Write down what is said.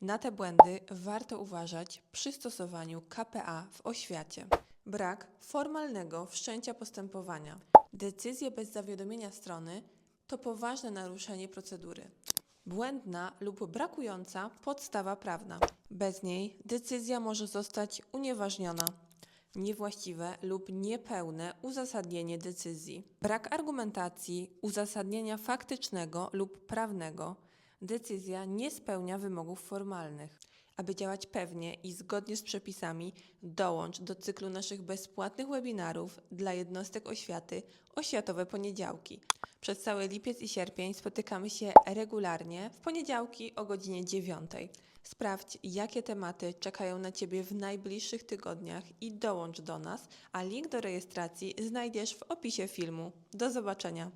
Na te błędy warto uważać przy stosowaniu KPA w oświacie. Brak formalnego wszczęcia postępowania. Decyzje bez zawiadomienia strony to poważne naruszenie procedury. Błędna lub brakująca podstawa prawna. Bez niej decyzja może zostać unieważniona. Niewłaściwe lub niepełne uzasadnienie decyzji. Brak argumentacji, uzasadnienia faktycznego lub prawnego. Decyzja nie spełnia wymogów formalnych. Aby działać pewnie i zgodnie z przepisami, dołącz do cyklu naszych bezpłatnych webinarów dla jednostek oświaty Oświatowe Poniedziałki. Przez cały lipiec i sierpień spotykamy się regularnie w poniedziałki o godzinie 9. Sprawdź, jakie tematy czekają na Ciebie w najbliższych tygodniach i dołącz do nas, a link do rejestracji znajdziesz w opisie filmu. Do zobaczenia!